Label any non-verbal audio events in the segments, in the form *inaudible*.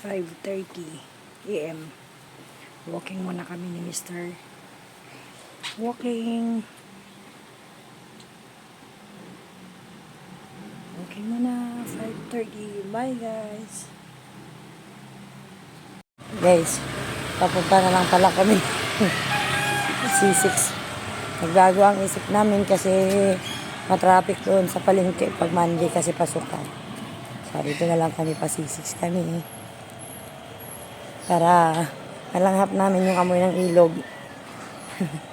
5.30 a.m. Walking muna kami ni Mr. Walking. Walking muna. 5.30. Bye guys. Guys, papunta na lang pala kami. *laughs* C6. Nagbago ang isip namin kasi matraffic doon sa palengke pag Monday kasi pasukan. So, dito na lang kami pa C6 kami. Para malanghap namin yung amoy ng ilog. *laughs*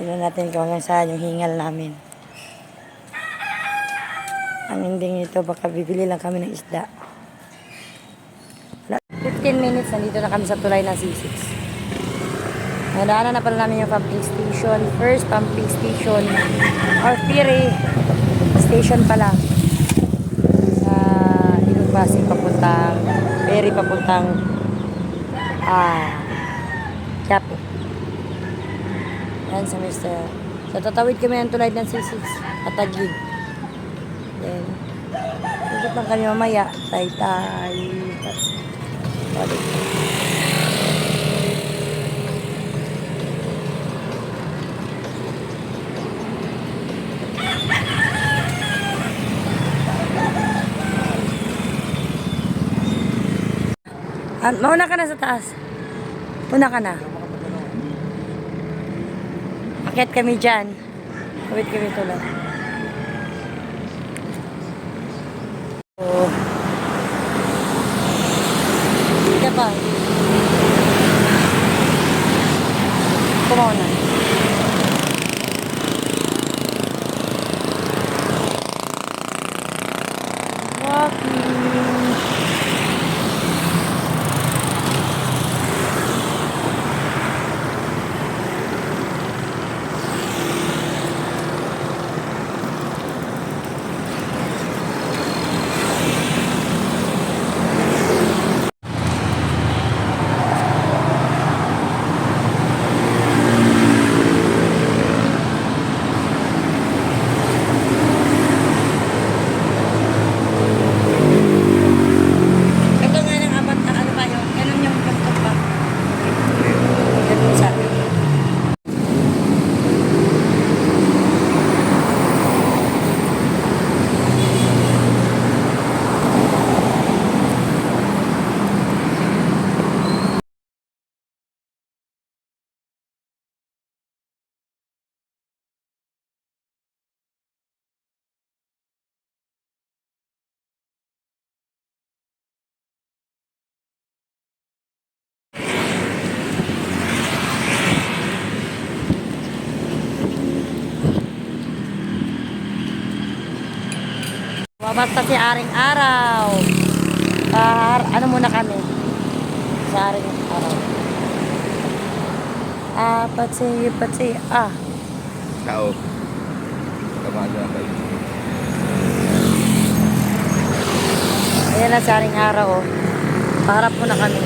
Tignan natin kung saan yung hingal namin. Ang ending nito, baka bibili lang kami ng isda. Wala- 15 minutes, nandito na kami sa tulay ng C6. Nadaanan na pala namin yung pumping station. First pumping station or ferry station pala Pasig papuntang ferry papuntang ah Quiapo. Yan sa Mr. So tatawid kami ng tulay ng C6 Patagig. Then Ikot lang kami mamaya. Tay-tay. Balik. Ah, mauna ka na sa taas. Una ka na. Akit kami dyan. Kawit kami tulad. Oh. Ba? Kumaw na. Walking. Ito nga ng apat na ano ba yun? Ganun yung ganito pa. Ganun sa akin. Bumabasta si Aring Araw. Ah, ano muna kami? Sa Aring Araw. Ah, patsi, patsi, ah. Tao. Tamaga kayo. Ayan na si Aring Araw, oh. Paharap muna kami.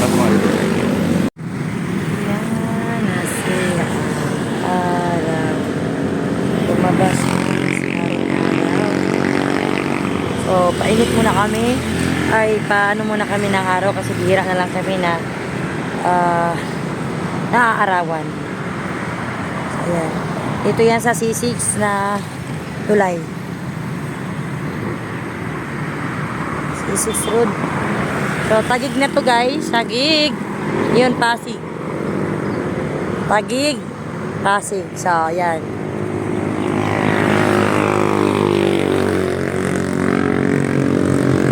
Tamaga. Yan na si Araw. Lumabas na si Aring Araw. So, painit muna kami. Ay, paano muna kami ng araw kasi bihira na lang kami na ah naaarawan. Ayan. Ito yan sa C6 na tulay. C6 road. So, tagig na to guys. Tagig. Yun, Pasig. Tagig. Pasig. So, ayan.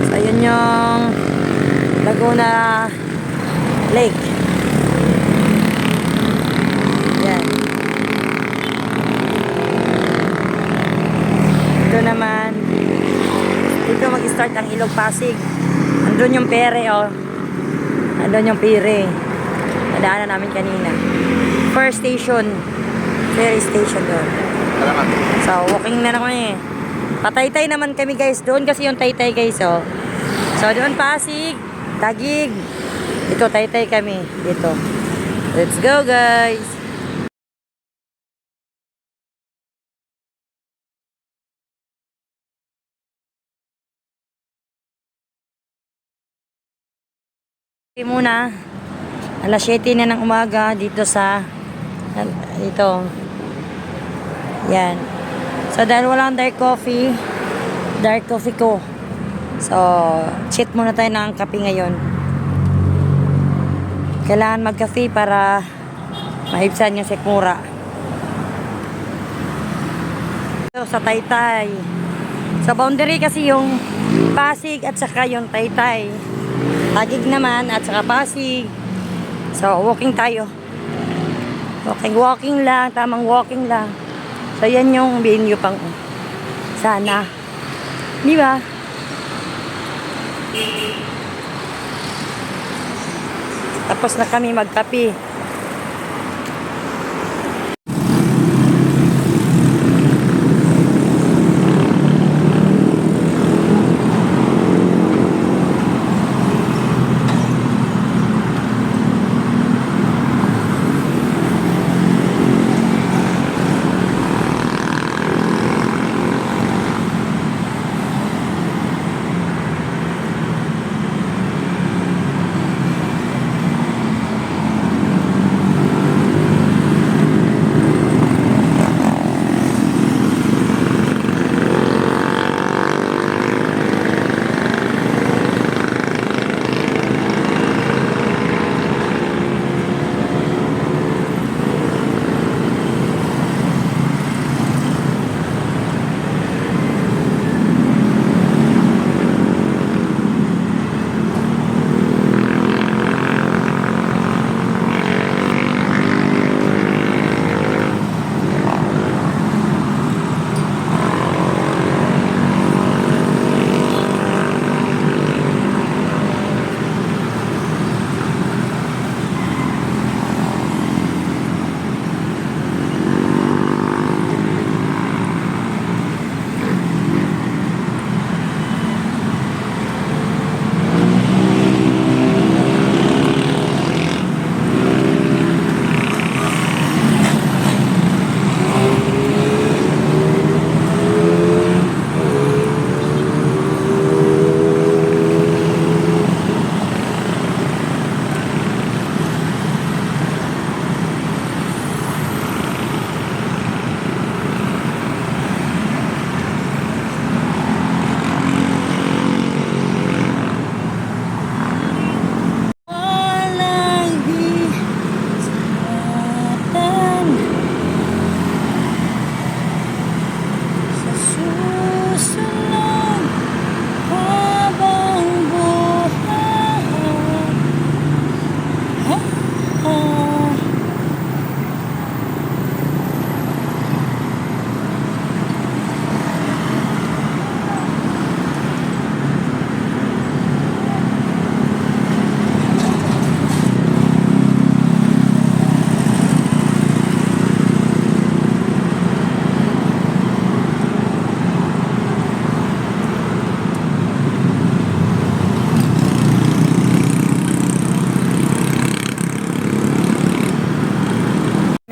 So, yun yung Laguna Lake. Yan. Ito naman, dito mag-start ang Ilog Pasig. Andun yung pere, oh. Andun yung pere. Nadaanan namin kanina. First station. Ferry station doon. So, walking na na kami. Pataytay naman kami guys doon kasi yung taytay guys, oh. So, doon Pasig, Tagig. Ito, taytay kami. Dito. Let's go, guys! muna alas 7 na ng umaga dito sa ito yan so dahil walang dark coffee dark coffee ko so cheat muna tayo ng kape ngayon kailangan magkape para mahibsan yung sikmura. So, sa Taytay. Sa boundary kasi yung Pasig at saka yung Taytay. Tagig naman at saka Pasig. So, walking tayo. Walking, walking lang. Tamang walking lang. So, yan yung venue pang sana. Di ba? Tapos na kami magkape.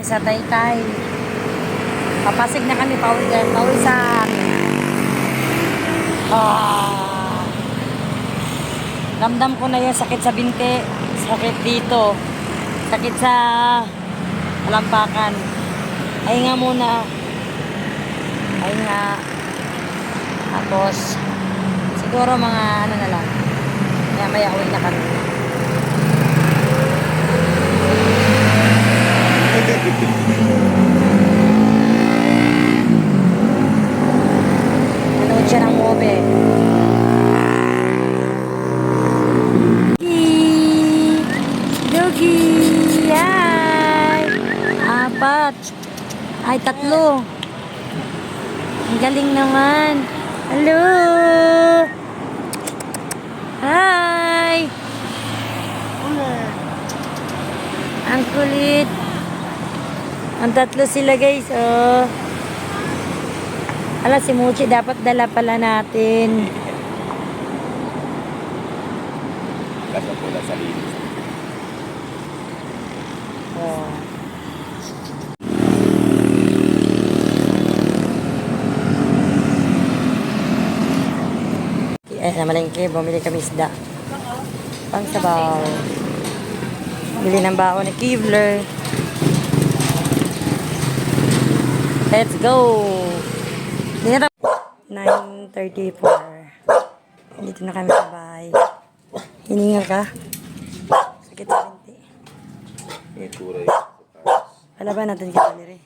Sa Taytay. Papasig na kami, pauwi, eh, pauwi sa Ah. Damdam ko na yung sakit sa binte, sakit dito, sakit sa lampakan. Ay nga muna. Ay nga. Tapos, siguro mga ano na lang. Maya maya uwi na kami. Manood siya ng! Apat! Ay, tatlo! Ang galing naman! Hello! Hi! Ang kulit! Ang tatlo sila guys, oh. Ala, si Muchi dapat dala pala natin. Kaso pula sa linis. Oh. Eh, namalengke, bumili kami isda. Pang sabaw. Bili ng baon ni Kibler. Let's go! Dinara 9.34 Dito na kami sa bahay. Hininga ka? Sakit sa binti. May kuray. Palaban natin kita nire.